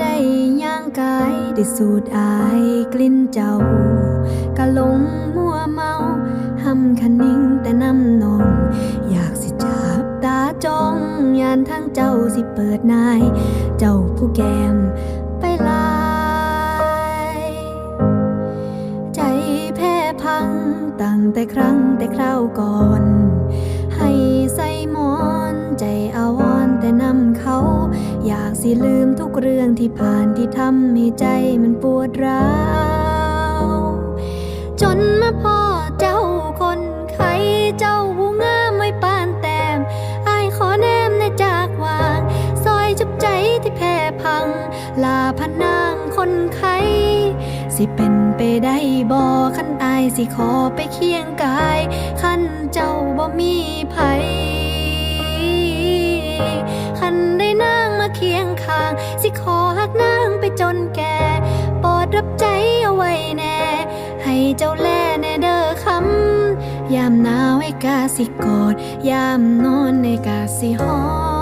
ได้ย่างกายได้สูดอายกลิ่นเจ้าก็หลงมัวเมาห้ำคะนิ่งแต่น้ำนองอยากสิจับตาจ้องยานทางเจ้าสิเปิดนาย เจ้าผู้แกมไปลายใจแพ้พังตั้งแต่ครั้งแต่คราวก่อน ให้ใส่หมอนใจเอา สิลืมทุกเรื่องที่ผ่านที่ทำให้ใจมันปวดร้าว จนมาพ่อเจ้าคนไข้เจ้าผู้งามไม่ปานแต้มอายขอแนมในจากวาง ซอยจุบใจที่แพ้พัง ลาพนางคนไข้สิเป็นไปได้บ่คันอายสิขอไปเคียงกายคันเจ้าบ่มีไผ รับใจเอาไว้แน่ ให้เจ้าแลแน่เด้อคำยามหนาวให้กาสิกอดยามนอนในกาสิหอม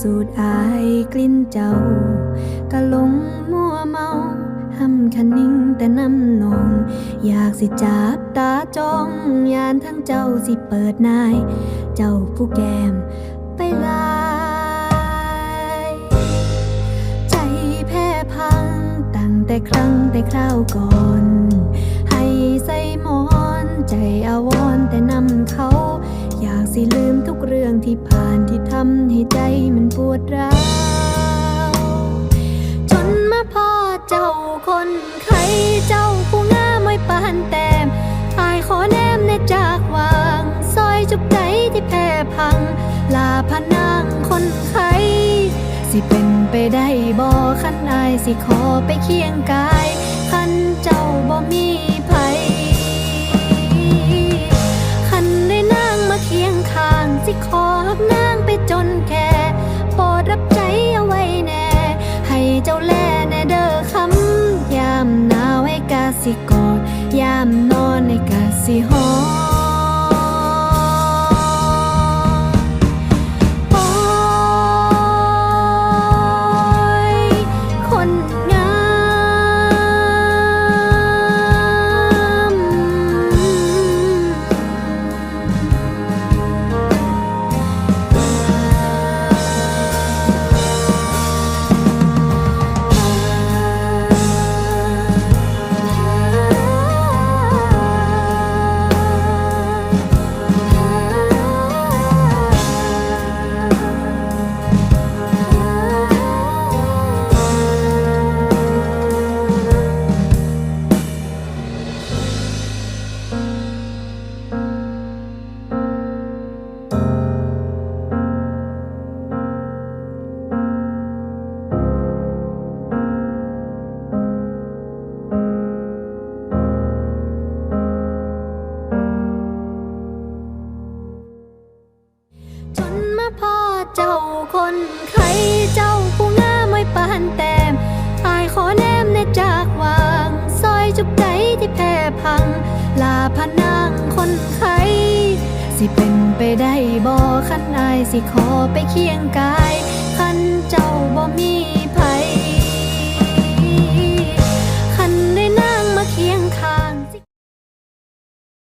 สูดอายกลิ่นเจ้ากะหลงมัวเมาห้ำคันนิ่งแต่น้ำนอง อยากสิจับตาจ้องยานทั้งเจ้าสิเปิดนาย เจ้าผู้แกมไปลายใจแพ้พังตั้งแต่ครั้งแต่คราวก่อน ให้ใส่หมอน ใจอาวรแต่นำเขา อยากสิลืม กเรื่องที่ผ่านที่ทำให้ใจมันปวดร้าวจนมาพ่อเจ้าคนไข้เจ้าผู้งามไม่ปานแต้มอายขอแนมในจากวางซอยจุบใจที่แพ้พัง ลาพนางคนไข้สิเป็นไปได้บ่คันอายสิขอไปเคียงกาย สิกอดยามนอนในกาสิหอม เจ้าคนไข้เจ้าผู้งามไม่ปานแต้มอายขอแนมในจากวางซอยจุกใจที่แพ้พัง ลาพนางคนไข้สิเป็นไปได้บ่ขันอายสิขอไปเคียงกายขันเจ้าบ่มี